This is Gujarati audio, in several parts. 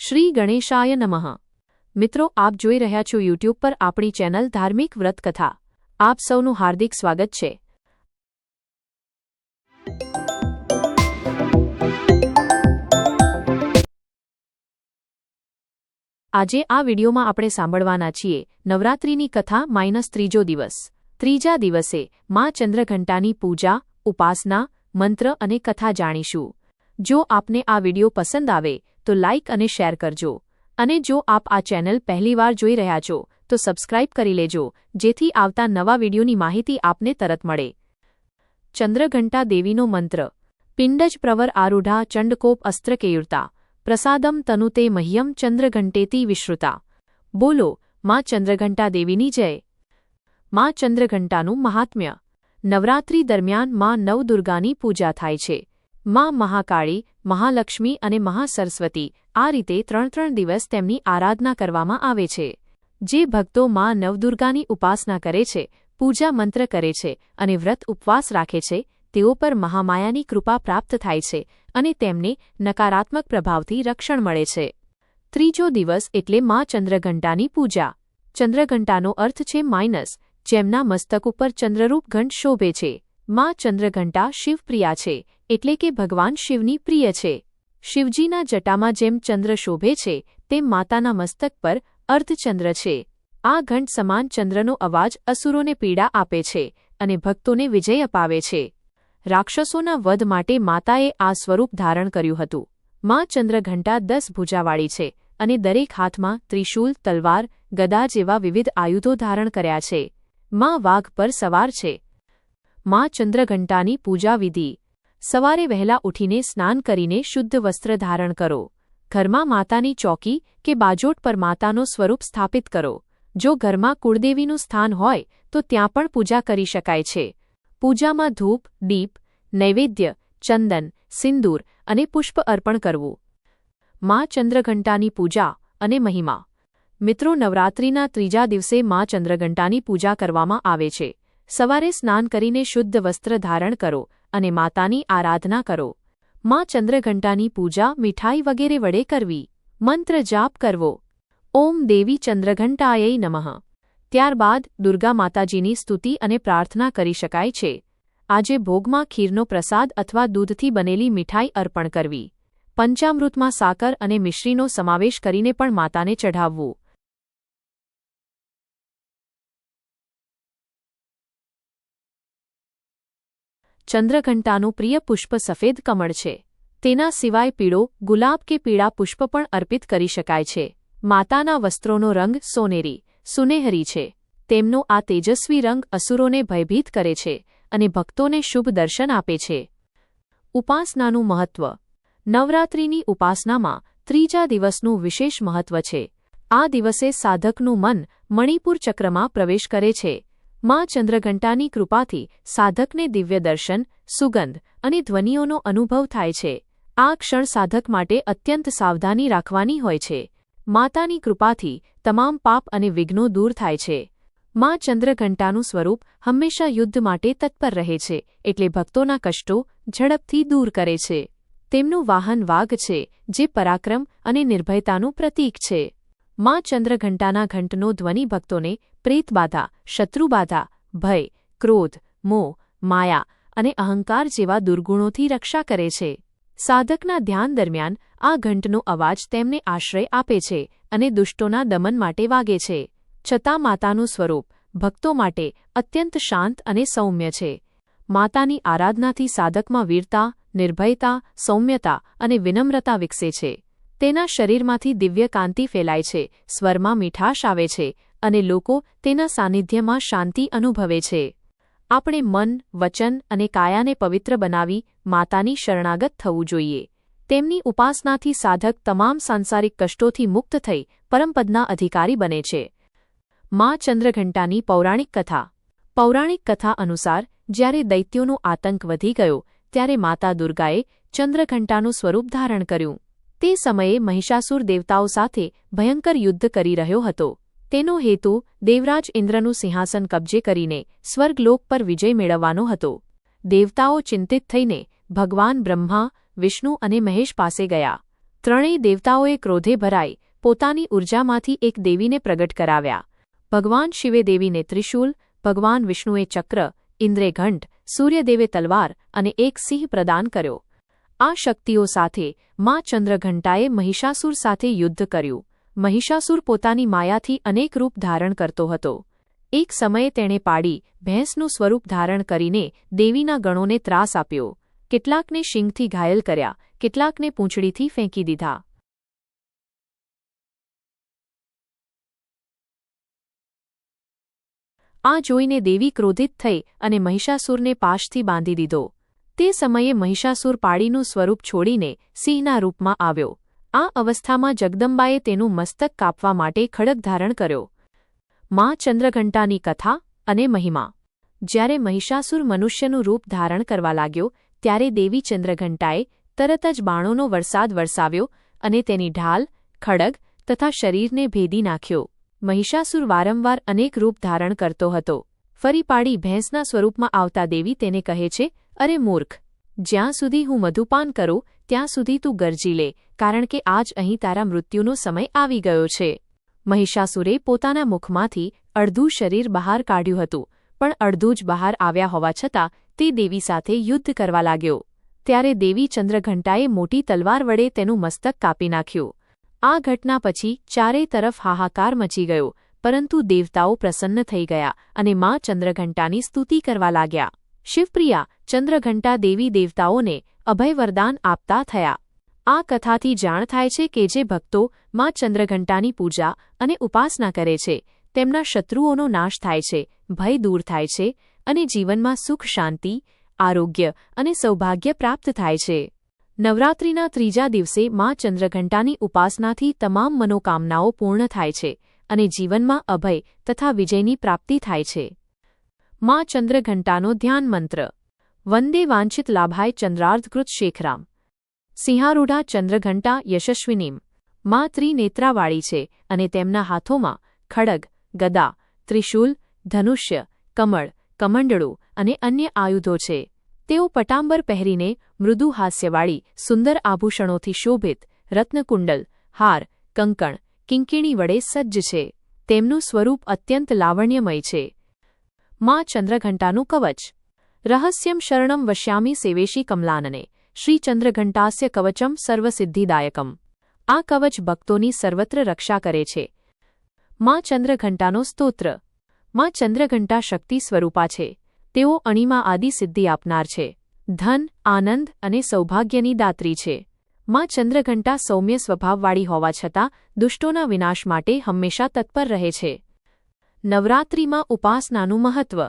શ્રી ગણેશાય નમઃ. મિત્રો, આપ જોઈ રહ્યા છો યુટ્યુબ પર આપણી ચેનલ ધાર્મિક વ્રત કથા આપ સૌનું હાર્દિક સ્વાગત છે. આજે આ વિડીયોમાં આપણે સાંભળવાના છીએ નવરાત્રિની કથા માઇનસ ત્રીજો દિવસ. ત્રીજા દિવસે મા ચંદ્રઘંટાની પૂજા, ઉપાસના, મંત્ર અને કથા જાણીશું. જો આપને આ વીડિયો પસંદ આવે તો લાઇક અને શેર કરજો. અને જો આપ આ ચેનલ પહેલીવાર જોઈ રહ્યા છો, તો સબસ્ક્રાઇબ કરી લેજો, જેથી આવતા નવા વિડીયોની માહિતી આપને તરત મળે. ચંદ્રઘંટા દેવીનો મંત્ર. પિંડજ પ્રવર આરૂઢા ચંડકોપ અસ્ત્ર કેયુરતા. પ્રસાદમ તનુતે મહ્યમ ચંદ્રઘંટેતી વિશ્રુતા. બોલો, માં ચંદ્રઘંટા દેવીની જય. માં ચંદ્રઘંટાનું મહાત્મ્ય. નવરાત્રી દરમિયાનમાં નવદુર્ગાની પૂજા થાય છે. માં મહાકાળી મહાલક્ષ્મી અને મહાસરસ્વતી આ રીતે ત્રણ ત્રણ દિવસ તેમની આરાધના કરવામાં આવે છે. જે ભક્તો મા નવદુર્ગાની ઉપાસના કરે છે, પૂજા મંત્ર કરે છે અને વ્રત ઉપવાસ રાખે છે, તેઓ પર મહામાયાની કૃપા પ્રાપ્ત થાય છે અને તેમને નકારાત્મક પ્રભાવથી રક્ષણ મળે છે. ત્રીજો દિવસ એટલે મા ચંદ્રઘંટાની પૂજા. ચંદ્રઘંટાનો અર્થ છે માઇનસ, જેમના મસ્તક ઉપર ચંદ્રરૂપ ઘંટ શોભે છે. મા ચંદ્રઘંટા શિવપ્રિયા છે. એટલે કે ભગવાન શિવની પ્રિય છે. શિવજીના જટામાં જેમ ચંદ્ર શોભે છે, તેમ માતાના મસ્તક પર અર્ધચંદ્ર છે. આ ઘંટ સમાન ચંદ્રનો અવાજ અસુરોને પીડા આપે છે અને ભક્તોને વિજય અપાવે છે. રાક્ષસોના વધ માટે માતાએ આ સ્વરૂપ ધારણ કર્યું હતું. મા ચંદ્રઘંટા દસ ભૂજાવાળી છે અને દરેક હાથમાં ત્રિશૂલ, તલવાર, ગદા જેવા વિવિધ આયુધો ધારણ કર્યા છે. મા વાઘ પર સવાર છે. મા ચંદ્રઘંટાની પૂજા વિધિ સવારે વહેલા ઉઠીને સ્નાન કરીને શુદ્ધ વસ્ત્ર ધારણ કરો. ઘરમાં માતાની ચોકી કે બાજોટ પર માતાનો સ્વરૂપ સ્થાપિત કરો. જો ઘરમાં કુળદેવીનું સ્થાન હોય, તો ત્યાં પણ પૂજા કરી શકાય છે. પૂજામાં ધૂપ, દીપ, નૈવેદ્ય, ચંદન, સિંદૂર અને પુષ્પ અર્પણ કરવું. મા ચંદ્રઘંટાની પૂજા અને મહિમા. મિત્રો, નવરાત્રિના ત્રીજા દિવસે મા ચંદ્રઘંટાની પૂજા કરવામાં આવે છે. સવારે સ્નાન કરીને શુદ્ધ વસ્ત્ર ધારણ કરો અને માતાની આરાધના કરો. મા ચંદ્રઘંટાની પૂજા, મીઠાઈ વગેરે વડે કરવી. મંત્ર જાપ કરવો. ઓમ દેવી ચંદ્રઘંટાય નમઃ. ત્યારબાદ દુર્ગા માતાજીની સ્તુતિ અને પ્રાર્થના કરી શકાય છે. આજે ભોગમાં ખીરનો પ્રસાદ અથવા દૂધથી બનેલી મીઠાઈ અર્પણ કરવી. પંચામૃતમાં સાકર અને મિશ્રીનો સમાવેશ કરીને પણ માતાને ચઢાવવું. ચંદ્રઘંટાનું પ્રિય પુષ્પ સફેદ કમળ છે. તેના સિવાય પીળો, ગુલાબ કે પીળા પુષ્પ પણ અર્પિત કરી શકાય છે. માતાના વસ્ત્રોનો રંગ સોનેરી, સુનેહરી છે. તેમનો આ તેજસ્વી રંગ અસુરોને ભયભીત કરે છે અને ભક્તોને શુભ દર્શન આપે છે. ઉપાસનાનું મહત્વ. નવરાત્રિની ઉપાસનામાં ત્રીજા દિવસનું વિશેષ મહત્વ છે. આ દિવસે સાધકનું મન મણિપુર ચક્રમાં પ્રવેશ કરે છે. માં ચંદ્રઘંટાની કૃપાથી સાધકને દિવ્ય દર્શન, સુગંધ અને ધ્વનિઓનો અનુભવ થાય છે. આ ક્ષણ સાધક માટે અત્યંત સાવધાની રાખવાની હોય છે. માતાની કૃપાથી તમામ પાપ અને વિઘ્નો દૂર થાય છે. માં ચંદ્રઘંટાનું સ્વરૂપ હંમેશા યુદ્ધ માટે તત્પર રહે છે, એટલે ભક્તોના કષ્ટો ઝડપથી દૂર કરે છે. તેમનું વાહન વાઘ છે, જે પરાક્રમ અને નિર્ભયતાનું પ્રતીક છે. માં ચંદ્રઘંટાના ઘંટનો ધ્વનિ ભક્તોને પ્રેતબાધા, શત્રુબાધા, ભય, ક્રોધ, મોહ, માયા અને અહંકાર જેવા દુર્ગુણોથી રક્ષા કરે છે. સાધકના ધ્યાન દરમિયાન આ ઘંટનો અવાજ તેમને આશ્રય આપે છે અને દુષ્ટોના દમન માટે વાગે છે. છતાં માતાનું સ્વરૂપ ભક્તો માટે અત્યંત શાંત અને સૌમ્ય છે. માતાની આરાધનાથી સાધકમાં વીરતા, નિર્ભયતા, સૌમ્યતા અને વિનમ્રતા વિકસે છે. તેના શરીરમાંથી દિવ્ય કાંતિ ફેલાય છે, સ્વરમાં મીઠાશ આવે છે અને લોકો તેના સાનિધ્યમાં શાંતિ અનુભવે છે. આપણે મન, વચન અને કાયાને પવિત્ર બનાવી માતાની શરણાગત થવું જોઈએ. તેમની ઉપાસનાથી સાધક તમામ સાંસારિક કષ્ટોથી મુક્ત થઈ પરમપદના અધિકારી બને છે. મા ચંદ્રઘંટાની પૌરાણિક કથા. પૌરાણિક કથા અનુસાર, જ્યારે દૈત્યોનો આતંક વધી ગયો, ત્યારે માતા દુર્ગાએ ચંદ્રઘંટાનું સ્વરૂપ ધારણ કર્યું. તે સમયે મહિષાસુર દેવતાઓ સાથે ભયંકર યુદ્ધ કરી રહ્યો હતો. તેનો હેતુ દેવરાજ ઇન્દ્રનું સિંહાસન કબજે કરીને સ્વર્ગલોક પર વિજય મેળવવાનો હતો. દેવતાઓ ચિંતિત થઈને ભગવાન બ્રહ્મા, વિષ્ણુ અને મહેશ પાસે ગયા. ત્રણેય દેવતાઓએ ક્રોધે ભરાઈ પોતાની ઊર્જામાંથી એક દેવીને પ્રગટ કરાવ્યા. ભગવાન શિવે દેવીને ત્રિશૂલ, ભગવાન વિષ્ણુએ ચક્ર, ઇન્દ્રે ઘંટ, સૂર્યદેવે તલવાર અને એક સિંહ પ્રદાન કર્યો. આ શક્તિઓ સાથે મા ચંદ્રઘંટાએ મહિષાસુર સાથે યુદ્ધ કર્યું. મહિષાસુર પોતાની માયાથી અનેક રૂપ ધારણ કરતો હતો. એક સમયે તેણે પાડી ભેંસનું સ્વરૂપ ધારણ કરીને દેવીના ગણોને ત્રાસ આપ્યો. કેટલાકને શિંગથી ઘાયલ કર્યા, કેટલાકને પૂંછડીથી ફેંકી દીધા. આ જોઈને દેવી ક્રોધિત થઈ અને મહિષાસુરને પાશથી બાંધી દીધો. તે સમયે મહિષાસુર પાડીનું સ્વરૂપ છોડીને સિંહના રૂપમાં આવ્યો. આ અવસ્થામાં જગદંબાએ તેનું મસ્તક કાપવા માટે ખડક ધારણ કર્યો. મા ચંદ્રઘંટાની કથા અને મહિમા. જ્યારે મહિષાસુર મનુષ્યનું રૂપ ધારણ કરવા લાગ્યો, ત્યારે દેવી ચંદ્રઘંટાએ તરત જ બાણોનો વરસાદ વરસાવ્યો અને તેની ઢાલ, ખડગ તથા શરીરને ભેદી નાખ્યો. મહિષાસુર વારંવાર અનેક રૂપ ધારણ કરતો હતો. ફરી પાડી ભેંસના સ્વરૂપમાં આવતા દેવી તેને કહે છે અરે મૂર્ખ, જ્યાં સુધી હું મધુપાન કરું, ત્યાં સુધી તું ગરજી લે, કારણ કે આજ અહીં તારા મૃત્યુનો સમય આવી ગયો છે. મહિષાસુરે પોતાના મુખમાંથી અડધું શરીર બહાર કાઢ્યું હતું, પણ અડધું જ બહાર આવ્યા હોવા છતાં તે દેવી સાથે યુદ્ધ કરવા લાગ્યો. ત્યારે દેવી ચંદ્રઘંટાએ મોટી તલવાર વડે તેનું મસ્તક કાપી નાખ્યું. આ ઘટના પછી ચારેય તરફ હાહાકાર મચી ગયો, પરંતુ દેવતાઓ પ્રસન્ન થઈ ગયા અને મા ચંદ્રઘંટાની સ્તુતિ કરવા લાગ્યા. શિવપ્રિયા ચંદ્રઘંટા દેવી દેવતાઓને અભય વરદાન આપતા થયા. આ કથાથી જાણ થાય છે કે જે ભક્તો મા ચંદ્રઘંટાની પૂજા અને ઉપાસના કરે છે, તેમના શત્રુઓનો નાશ થાય છે, ભય દૂર થાય છે અને જીવનમાં સુખ, શાંતિ, આરોગ્ય અને સૌભાગ્ય પ્રાપ્ત થાય છે. નવરાત્રિના ત્રીજા દિવસે મા ચંદ્રઘંટાની ઉપાસનાથી તમામ મનોકામનાઓ પૂર્ણ થાય છે અને જીવનમાં અભય તથા વિજયની પ્રાપ્તિ થાય છે. મા ચંદ્રઘંટાનો ધ્યાન મંત્ર. વંદે વાંછિત લાભાય ચંદ્રાર્ધકૃત શેખરામ. સિંહારૂઢા ચંદ્રઘંટા યશસ્વિનીમ. મા ત્રિનેત્રાવાળી છે અને તેમના હાથોમાં ખડગ, ગદા, ત્રિશૂલ, ધનુષ્ય, કમળ, કમંડળું અને અન્ય આયુધો છે. તેઓ પટાંબર પહેરીને મૃદુ હાસ્યવાળી, સુંદર આભૂષણોથી શોભિત, રત્નકુંડલ, હાર, કંકણ, કિંકિણી વડે સજ્જ છે. તેમનું સ્વરૂપ અત્યંત લાવણ્યમય છે. માં ચંદ્રઘંટાનું કવચ. રહસ્યમ શરણમ વશ્યામી સેવેશી કમલાનને. શ્રી ચંદ્રઘંટાસ્ય કવચમ સર્વસિદ્ધિદાયકમ. આ કવચ ભક્તોની સર્વત્ર રક્ષા કરે છે. માં ચંદ્રઘંટાનો સ્તોત્ર. માં ચંદ્રઘંટા શક્તિ સ્વરૂપા છે. તેઓ અણીમાં આદિ સિદ્ધિ આપનાર છે. ધન, આનંદ અને સૌભાગ્યની દાત્રી છે. માં ચંદ્રઘંટા સૌમ્ય સ્વભાવવાળી હોવા છતાં, દુષ્ટોના વિનાશ માટે હંમેશા તત્પર રહે છે. નવરાત્રિમાં ઉપાસનાનું મહત્વ.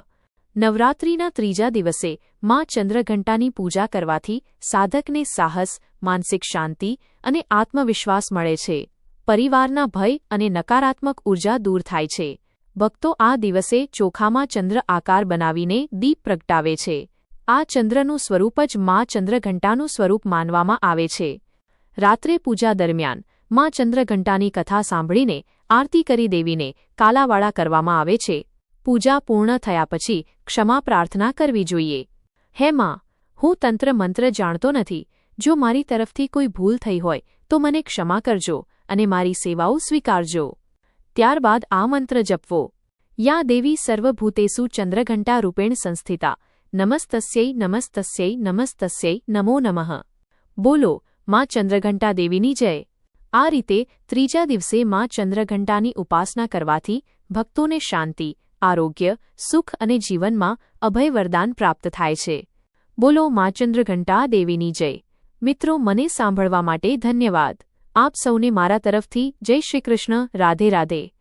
નવરાત્રિના ત્રીજા દિવસે મા ચંદ્રઘંટાની પૂજા કરવાથી સાધકને સાહસ, માનસિક શાંતિ અને આત્મવિશ્વાસ મળે છે. પરિવારના ભય અને નકારાત્મક ઊર્જા દૂર થાય છે. ભક્તો આ દિવસે ચોખામાં ચંદ્ર આકાર બનાવીને દીપ પ્રગટાવે છે. આ ચંદ્રનું સ્વરૂપ જ મા ચંદ્રઘંટાનું સ્વરૂપ માનવામાં આવે છે. રાત્રે પૂજા દરમિયાન મા ચંદ્રઘંટાની કથા સાંભળીને આરતી કરી દેવીને કાલાવાળા કરવામાં આવે છે. પૂજા પૂર્ણ થયા પછી ક્ષમા પ્રાર્થના કરવી જોઈએ. હે માં, હું તંત્ર મંત્ર જાણતો નથી. જો મારી તરફથી કોઈ ભૂલ થઈ હોય, તો મને ક્ષમા કરજો અને મારી સેવાઓ સ્વીકારજો. ત્યારબાદ આ મંત્ર જપવો. યા દેવી સર્વભૂતેસુ ચંદ્રઘંટા રૂપેણ સંસ્થિતા. નમસ્તસ્યૈ નમસ્તસ્યૈ નમસ્તસ્યૈ, નમો નમઃ. બોલો, માં ચંદ્રઘંટા દેવીની જય. આ રીતે ત્રીજા દિવસે માં ચંદ્રઘંટાની ઉપાસના કરવાથી ભક્તોને શાંતિ, આરોગ્ય, સુખ અને જીવનમાં અભય વરદાન પ્રાપ્ત થાય છે. બોલો માં ચંદ્રઘંટા દેવીની જય. મિત્રો, મને સાંભળવા માટે ધન્યવાદ. આપ સૌને મારા તરફથી જય શ્રી કૃષ્ણ. રાધે રાધે.